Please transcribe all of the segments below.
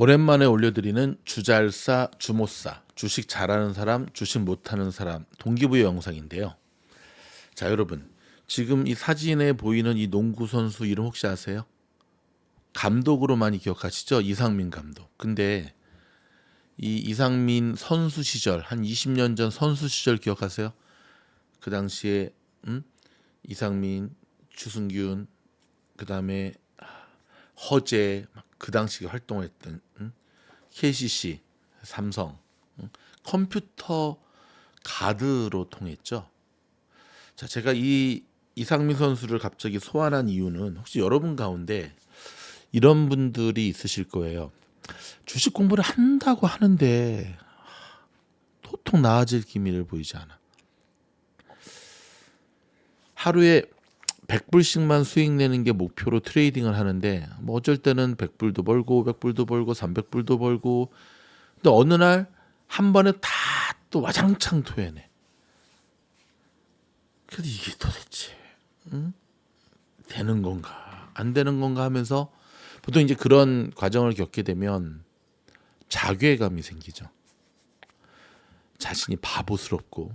오랜만에 올려드리는 주잘싸 주못싸 주식 잘하는 사람 주식 못하는 사람 동기부여 영상인데요. 자 여러분 지금 이 사진에 보이는 이 농구 선수 이름 혹시 아세요? 감독으로 많이 기억하시죠? 이상민 감독. 근데 이 이상민 선수 시절 한 20년 전 선수 시절 기억하세요? 그 당시에 음? 이상민, 추승균, 그 다음에 허재 막 그 당시에 활동했던 음? KCC, 삼성, 음? 컴퓨터 가드로 통했죠. 자, 제가 이 이상민 선수를 갑자기 소환한 이유는 혹시 여러분 가운데 이런 분들이 있으실 거예요. 주식 공부를 한다고 하는데 도통 나아질 기미를 보이지 않아. 하루에 100불씩만 수익 내는 게 목표로 트레이딩을 하는데 뭐 어쩔 때는 100불도 벌고 500불도 벌고 300불도 벌고 근데 어느 날 한 번에 다 또 와장창 토해내. 그래도 이게 도대체 응? 되는 건가 안 되는 건가 하면서 보통 이제 그런 과정을 겪게 되면 자괴감이 생기죠. 자신이 바보스럽고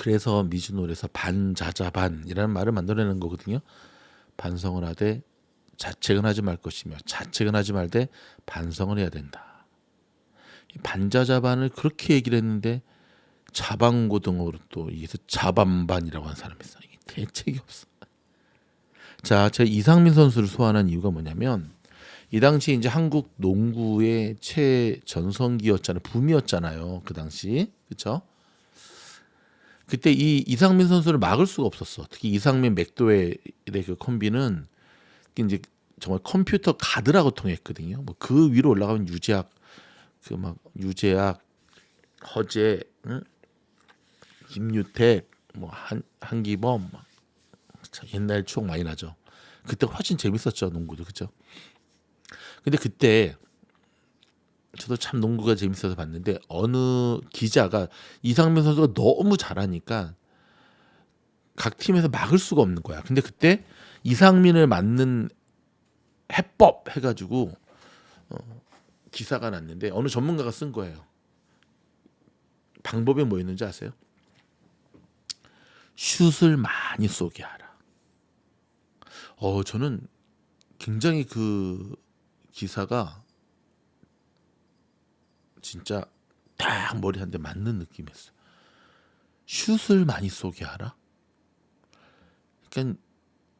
그래서 미주노래에서 반자자반이라는 말을 만들어내는 거거든요. 반성을 하되 자책은 하지 말 것이며 자책은 하지 말되 반성을 해야 된다. 이 반자자반을 그렇게 얘기를 했는데 자방고등어로 또 이게서 자반반이라고 하는 사람이 있어. 이게 대책이 없어. 자, 제가 이상민 선수를 소환한 이유가 뭐냐면 이 당시 이제 한국 농구의 최전성기였잖아요. 붐이었잖아요. 그 당시. 그렇죠? 그때 이 이상민 선수를 막을 수가 없었어. 특히 이상민 맥도웰의 그 콤비는 이제 정말 컴퓨터 가드라고 통했거든요. 뭐 그 위로 올라가면 유재학 그 막 유재학 허재 응? 김유택 뭐한 한기범 막참 옛날 추억 많이 나죠. 그때 훨씬 재밌었죠 농구도 그죠. 근데 그때 저도 참 농구가 재밌어서 봤는데 어느 기자가 이상민 선수가 너무 잘하니까 각 팀에서 막을 수가 없는 거야. 근데 그때 이상민을 맞는 해법 해가지고 어, 기사가 났는데 어느 전문가가 쓴 거예요. 방법이 뭐였는지 아세요? 슛을 많이 쏘게 하라. 어 저는 굉장히 그 기사가 진짜 딱 머리 한 대 맞는 느낌이었어. 슛을 많이 쏘게 하라. 그러니까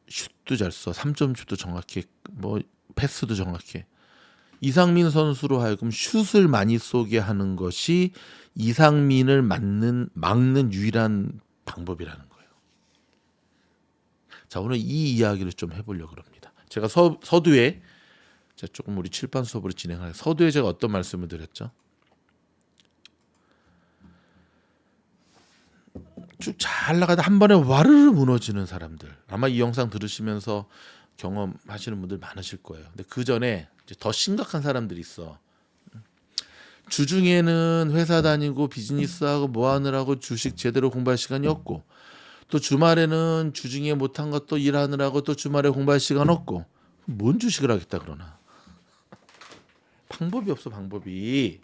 슛도 잘 써, 3점 슛도 정확해, 뭐 패스도 정확해. 이상민 선수로 하여금 슛을 많이 쏘게 하는 것이 이상민을 맞는 막는 유일한 방법이라는 거예요. 자 오늘 이 이야기를 좀 해보려고 합니다. 제가 서, 서두에 자 조금 우리 칠판 수업으로 진행할 서두에 제가 어떤 말씀을 드렸죠? 쭉 잘 나가다 한 번에 와르르 무너지는 사람들 아마 이 영상 들으시면서 경험하시는 분들 많으실 거예요. 근데 그 전에 더 심각한 사람들이 있어. 주중에는 회사 다니고 비즈니스하고 뭐 하느라고 주식 제대로 공부할 시간이 없고 또 주말에는 주중에 못한 것도 일하느라고 또 주말에 공부할 시간 없고 뭔 주식을 하겠다 그러나 방법이 없어 방법이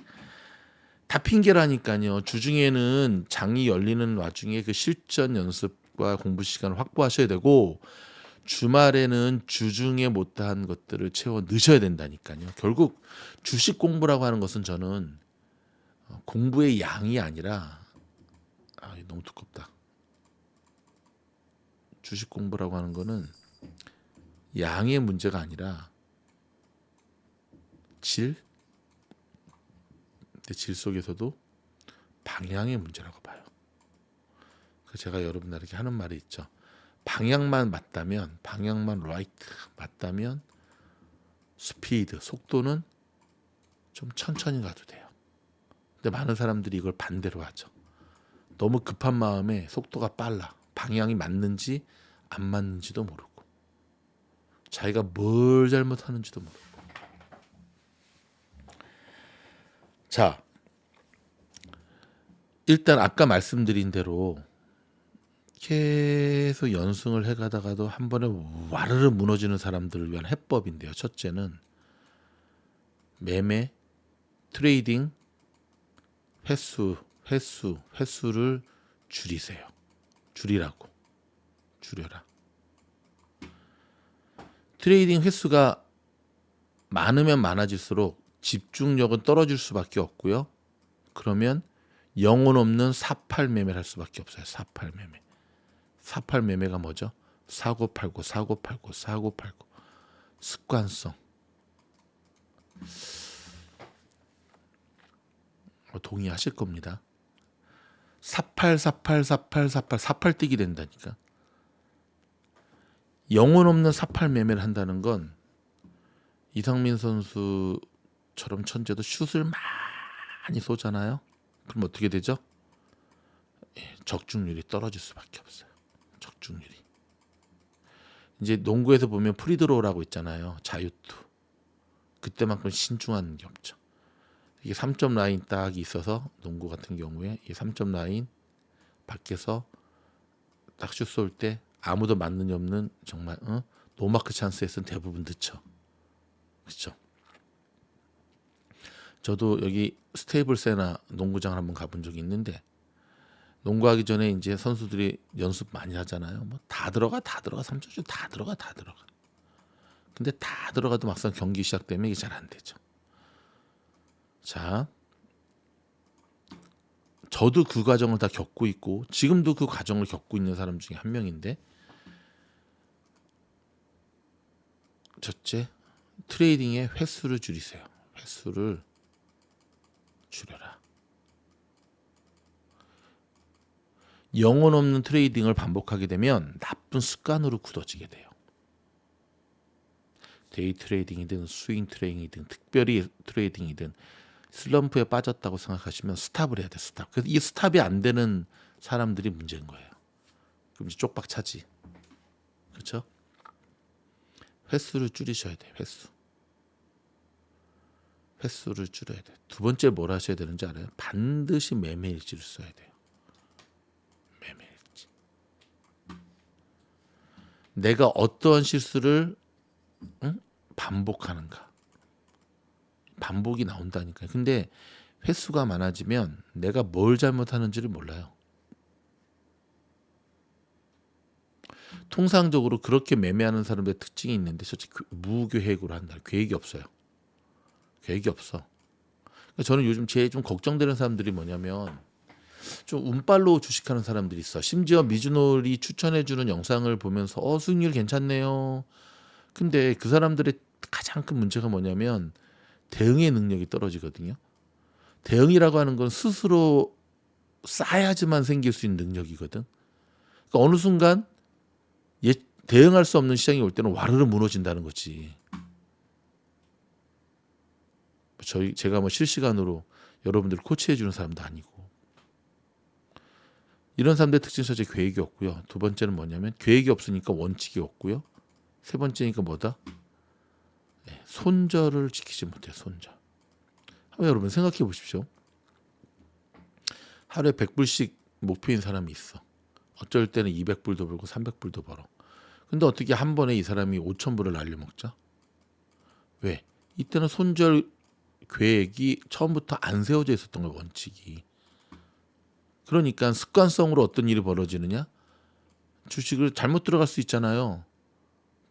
다 핑계라니까요. 주중에는 장이 열리는 와중에 그 실전 연습과 공부 시간을 확보하셔야 되고 주말에는 주중에 못한 것들을 채워 넣으셔야 된다니까요. 결국 주식 공부라고 하는 것은 저는 어, 공부의 양이 아니라 아, 너무 두껍다. 주식 공부라고 하는 거는 양의 문제가 아니라 질, 근데 질 속에서도 방향의 문제라고 봐요. 그 제가 여러분들에게 하는 말이 있죠. 방향만 맞다면 방향만 라이트 맞다면 스피드 속도는 좀 천천히 가도 돼요. 근데 많은 사람들이 이걸 반대로 하죠. 너무 급한 마음에 속도가 빨라. 방향이 맞는지 안 맞는지도 모르고 자기가 뭘 잘못하는지도 모르고 자 일단 아까 말씀드린 대로 계속 연승을 해가다가도 한 번에 와르르 무너지는 사람들을 위한 해법인데요. 첫째는 매매 트레이딩 횟수 횟수 횟수를 줄이세요. 줄이라고 줄여라. 트레이딩 횟수가 많으면 많아질수록 집중력은 떨어질 수밖에 없고요. 그러면 영혼 없는 사팔 매매를 할 수밖에 없어요. 사팔 매매. 사팔 매매가 뭐죠? 사고 팔고 사고 팔고 사고 팔고 습관성. 어, 동의하실 겁니다. 사팔 사팔 사팔 사팔 사팔 뛰기 된다니까. 영혼 없는 사팔 매매를 한다는 건 이상민 선수 처럼 천재도 슛을 많이 쏘잖아요. 그럼 어떻게 되죠? 예, 적중률이 떨어질 수밖에 없어요. 적중률이. 이제 농구에서 보면 프리드로우라고 있잖아요. 자유투. 그때만큼 신중한 게 없죠. 이게 3점 라인 딱 있어서 농구 같은 경우에 이 3점 라인 밖에서 딱 슛 쏠 때 아무도 맞는 이 없는 정말 어? 노마크 찬스에서는 대부분 늦죠. 그렇죠. 저도 여기 스테이블세나 농구장을 한번 가본 적이 있는데 농구하기 전에 이제 선수들이 연습 많이 하잖아요. 뭐 다 들어가 다 들어가 삼점슛 다 들어가 다 들어가. 근데 다 들어가도 막상 경기 시작되면 이게 잘 안 되죠. 자, 저도 그 과정을 다 겪고 있고 지금도 그 과정을 겪고 있는 사람 중에 한 명인데 첫째 트레이딩의 횟수를 줄이세요. 횟수를 줄여라. 영혼 없는 트레이딩을 반복하게 되면 나쁜 습관으로 굳어지게 돼요. 데이 트레이딩이든 스윙 트레이딩이든 특별히 트레이딩이든 슬럼프에 빠졌다고 생각하시면 스탑을 해야 돼 스탑. 그래서 이 스탑이 안 되는 사람들이 문제인 거예요. 그럼 이제 쪽박 차지. 그렇죠? 횟수를 줄이셔야 돼. 횟수. 횟수를 줄여야 돼. 두 번째 뭘 하셔야 되는지 알아요? 반드시 매매일지를 써야 돼요. 매매일지. 내가 어떠한 실수를 응? 반복하는가. 반복이 나온다니까요. 근데 횟수가 많아지면 내가 뭘 잘못하는지를 몰라요. 통상적으로 그렇게 매매하는 사람들의 특징이 있는데 솔직히 그 무계획으로 한다. 계획이 없어요. 계획이 없어. 그러니까 저는 요즘 제일 좀 걱정되는 사람들이 뭐냐면 좀 운빨로 주식하는 사람들이 있어. 심지어 미주놀이 추천해주는 영상을 보면서 어 수익률 괜찮네요. 근데 그 사람들의 가장 큰 문제가 뭐냐면 대응의 능력이 떨어지거든요. 대응이라고 하는 건 스스로 쌓아야지만 생길 수 있는 능력이거든. 그러니까 어느 순간 예, 대응할 수 없는 시장이 올 때는 와르르 무너진다는 거지. 저희 제가 뭐 실시간으로 여러분들 코치해 주는 사람도 아니고 이런 사람들 특징 첫째 계획이 없고요. 두 번째는 뭐냐면 계획이 없으니까 원칙이 없고요. 세 번째니까 뭐다? 네, 손절을 지키지 못해 손절. 한번 여러분 생각해 보십시오. 하루에 100불씩 목표인 사람이 있어. 어쩔 때는 200불도 벌고 300불도 벌어. 근데 어떻게 한 번에 이 사람이 5천불을 날려먹자? 왜? 이때는 손절 계획이 처음부터 안 세워져 있었던 거예요, 원칙이. 그러니까 습관성으로 어떤 일이 벌어지느냐? 주식을 잘못 들어갈 수 있잖아요.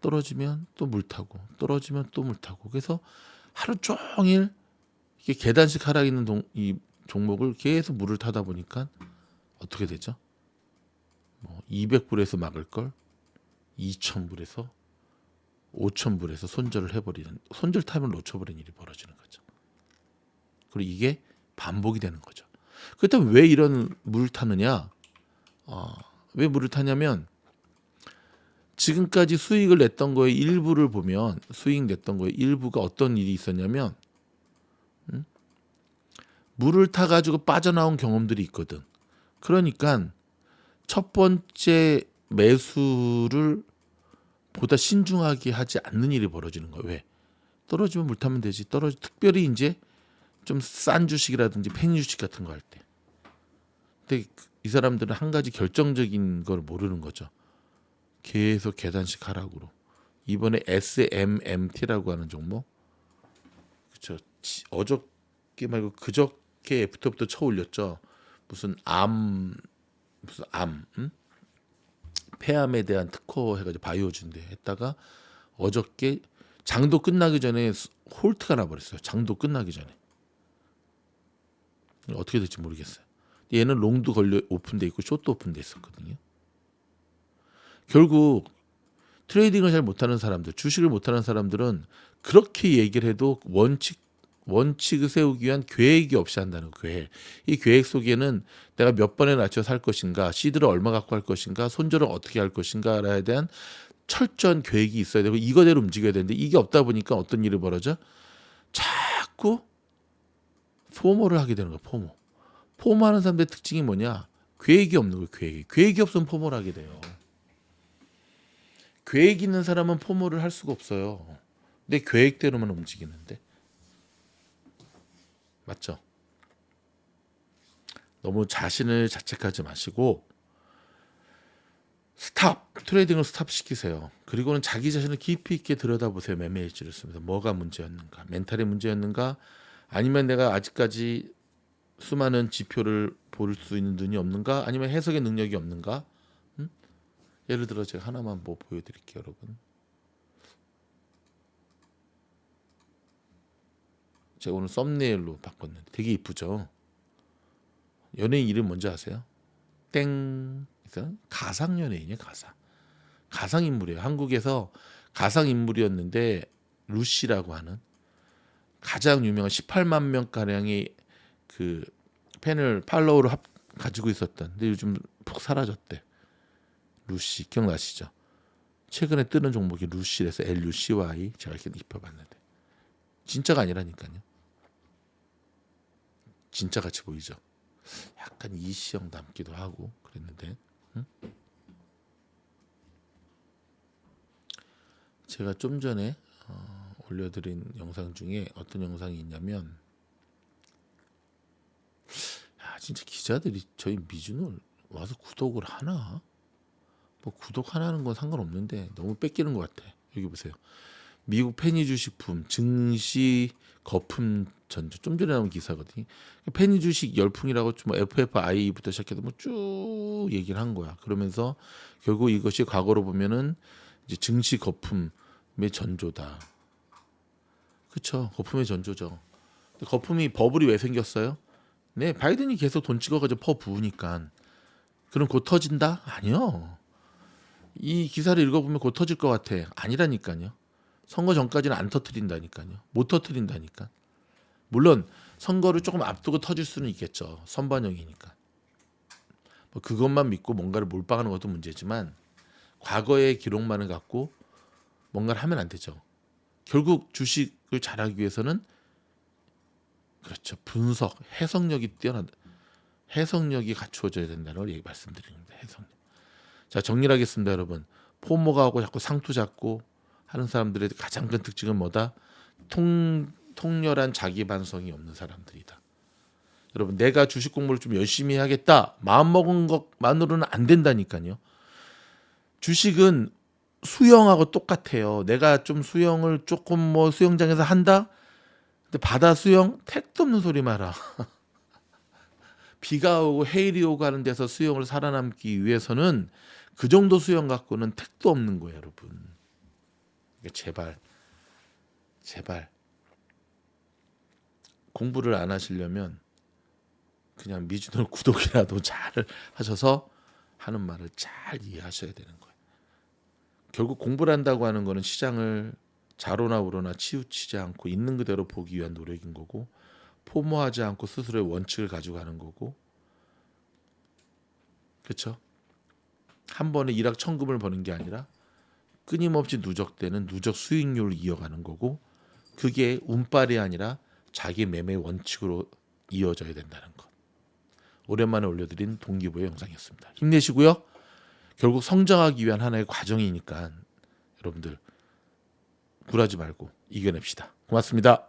떨어지면 또 물 타고, 떨어지면 또 물 타고. 그래서 하루 종일 이게 계단식 하락 있는 동, 이 종목을 계속 물을 타다 보니까 어떻게 되죠? 뭐 200불에서 막을 걸 2,000불에서 5,000불에서 손절을 해버리는 손절 타임을 놓쳐버린 일이 벌어지는 거죠. 그리고 이게 반복이 되는 거죠. 그렇다면 왜 이런 물을 타느냐? 어, 왜 물을 타냐면 지금까지 수익을 냈던 거의 일부를 보면 수익 냈던 거의 일부가 어떤 일이 있었냐면 음? 물을 타 가지고 빠져나온 경험들이 있거든. 그러니까 첫 번째 매수를 보다 신중하게 하지 않는 일이 벌어지는 거예요. 왜? 떨어지면 물 타면 되지. 떨어지 특별히 이제 좀 싼 주식이라든지 팽이 주식 같은 거 할 때. 근데 이 사람들은 한 가지 결정적인 걸 모르는 거죠. 계속 계단식 하락으로. 이번에 SMMT라고 하는 종목. 지- 어저께 말고 그저께 애프터부터 쳐 올렸죠. 무슨 암 무슨 암 응? 폐암에 대한 특허 해가지고 바이오주인데 했다가 어저께 장도 끝나기 전에 스- 홀트가 나버렸어요. 장도 끝나기 전에 어떻게 될지 모르겠어요. 얘는 롱도 걸려 오픈돼 있고 숏도 오픈돼 있었거든요. 결국 트레이딩을 잘 못하는 사람들, 주식을 못하는 사람들은 그렇게 얘기를 해도 원칙 원칙을 세우기 위한 계획이 없이 한다는 거, 계획. 이 계획 속에는 내가 몇 번에 낮춰 살 것인가, 시드를 얼마 갖고 할 것인가, 손절을 어떻게 할 것인가에 대한 철저한 계획이 있어야 되고 이거대로 움직여야 되는데 이게 없다 보니까 어떤 일이 벌어져? 자꾸 포모를 하게 되는 거야, 포모. 포모하는 사람들의 특징이 뭐냐? 계획이 없는 거예요, 계획이. 계획이 없으면 포모를 하게 돼요. 계획 있는 사람은 포모를 할 수가 없어요. 내 계획대로만 움직이는데. 맞죠? 너무 자신을 자책하지 마시고 스탑 트레이딩을 스탑 시키세요. 그리고는 자기 자신을 깊이 있게 들여다보세요. 매매 일지를 쓰면서 뭐가 문제였는가, 멘탈의 문제였는가, 아니면 내가 아직까지 수많은 지표를 볼 수 있는 눈이 없는가, 아니면 해석의 능력이 없는가. 음? 예를 들어 제가 하나만 뭐 보여드릴게요, 여러분. 제가 오늘 썸네일로 바꿨는데 되게 이쁘죠. 연예인 이름 뭔지 아세요? 땡. 가상 연예인이에요, 가상. 가상 인물이에요. 한국에서 가상 인물이었는데 루시라고 하는 가장 유명한 18만 명 가량의 그 팬을 팔로우를 합, 가지고 있었던. 근데 요즘 푹 사라졌대. 루시 기억나시죠? 최근에 뜨는 종목이 루시에서 LUCY 제가 이렇게 입혀봤는데 진짜가 아니라니까요. 진짜 같이 보이죠. 약간 이시영 닮기도 하고 그랬는데 응? 제가 좀 전에 어, 올려드린 영상 중에 어떤 영상이 있냐면 야 진짜 기자들이 저희 미준을 와서 구독을 하나? 뭐 구독 하나 하는 건 상관없는데 너무 뺏기는 것 같아. 여기 보세요. 미국 페니 주 식품 증시 거품 전조 좀 전에 나온 기사거든요. 페니 주식 열풍이라고 좀 FFI부터 시작해서 뭐 쭉 얘기를 한 거야. 그러면서 결국 이것이 과거로 보면은 이제 증시 거품의 전조다. 그렇죠. 거품의 전조죠. 거품이 버블이 왜 생겼어요? 네, 바이든이 계속 돈 찍어가지고 퍼 부으니까. 그럼 곧 터진다? 아니요. 이 기사를 읽어보면 곧 터질 것 같아. 아니라니까요. 선거 전까지는 안 터트린다니까요. 못 터트린다니까. 물론 선거를 조금 앞두고 터질 수는 있겠죠. 선반영이니까. 뭐 그것만 믿고 뭔가를 몰빵하는 것도 문제지만 과거의 기록만을 갖고 뭔가를 하면 안 되죠. 결국 주식 을 잘하기 위해서는 그렇죠. 분석, 해석력이 뛰어난 해석력이 갖추어져야 된다는 걸 말씀드립니다. 해석력. 자 정리를 하겠습니다, 여러분. 포모가 하고 자꾸 상투 잡고 하는 사람들의 가장 큰 특징은 뭐다? 통 통렬한 자기 반성이 없는 사람들이다. 여러분, 내가 주식 공부를 좀 열심히 해야겠다. 마음 먹은 것만으로는 안 된다니까요. 주식은 수영하고 똑같아요. 내가 좀 수영을 조금 뭐 수영장에서 한다. 근데 바다 수영 택도 없는 소리 마라. 비가 오고 해일이 오고 하는 데서 수영을 살아남기 위해서는 그 정도 수영 갖고는 택도 없는 거예요, 여러분. 제발, 제발 공부를 안 하시려면 그냥 미주노 구독이라도 잘 하셔서 하는 말을 잘 이해하셔야 되는 거예요. 결국 공부를 한다고 하는 거는 시장을 자로나 우로나 치우치지 않고 있는 그대로 보기 위한 노력인 거고 포모하지 않고 스스로의 원칙을 가지고 가는 거고 그렇죠? 한 번에 일확 천금을 버는 게 아니라 끊임없이 누적되는 누적 수익률을 이어가는 거고 그게 운빨이 아니라 자기 매매 원칙으로 이어져야 된다는 것. 오랜만에 올려드린 동기부여 영상이었습니다. 힘내시고요. 결국 성장하기 위한 하나의 과정이니까 여러분들 굴하지 말고 이겨냅시다. 고맙습니다.